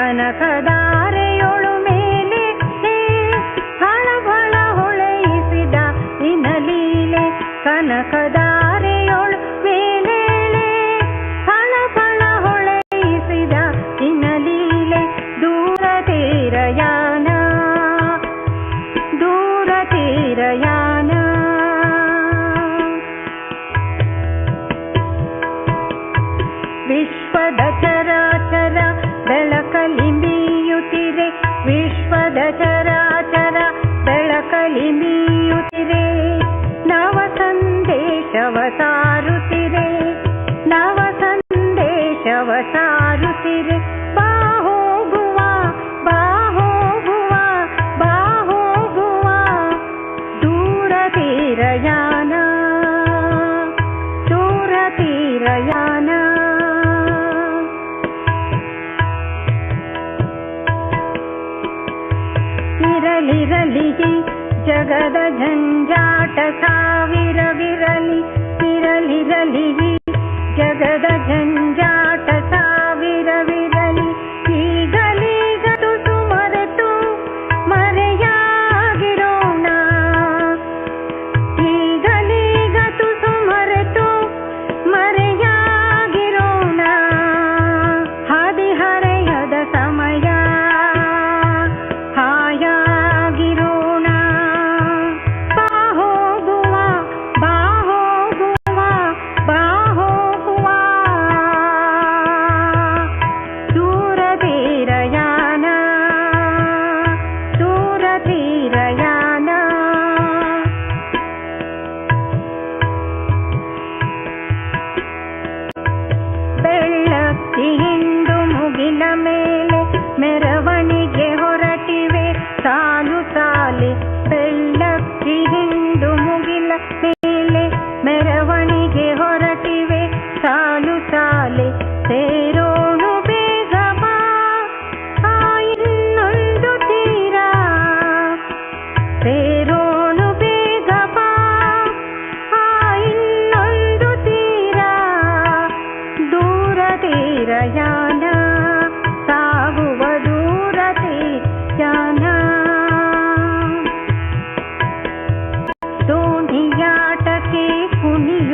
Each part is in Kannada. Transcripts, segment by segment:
ಕನಕದಾರೆಯೊಳು ಮೇಲೆತ್ತಿ ಹಳಬಳ ಹೊಳೆಯಿಸಿದ ನಿನಲೀಲೆ ಕನಕದಾರೆಯೊಳು ಮೇಲೇಳೆ ಹಳಬಳ ಹೊಳೆಯಿಸಿದ ನಿನಲೀಲೆ ದೂರ ತೀರಯಾನ ದೂರ ತೀರಯಾನ ವಿಶ್ವದ ಚರ ಬೆಳಕಲಿ ನವ ಸಂದೇಶವ ಸಾರುತ್ತಿರೆ ನವ ಸಂದೇಶವ ಸಾರುತ್ತಿರೆ. ಬಾ जगदझञ्झाट सा विरविरलि विरलिरलिः जगदझञ्झाट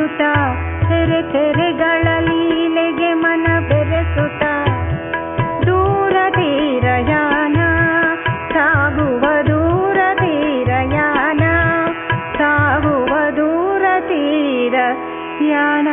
ನಡೆಯುತ್ತ ಕೆರೆ ಕೆರೆಗಳಲ್ಲಿ ನೆಗೆ ಮನ ಬೆರೆಸುತ್ತ ದೂರ ತೀರಯಾನ ಸಾಗುವ ದೂರ ತೀರಯಾನ ಸಾಗುವ ದೂರ ತೀರ ಯಾನ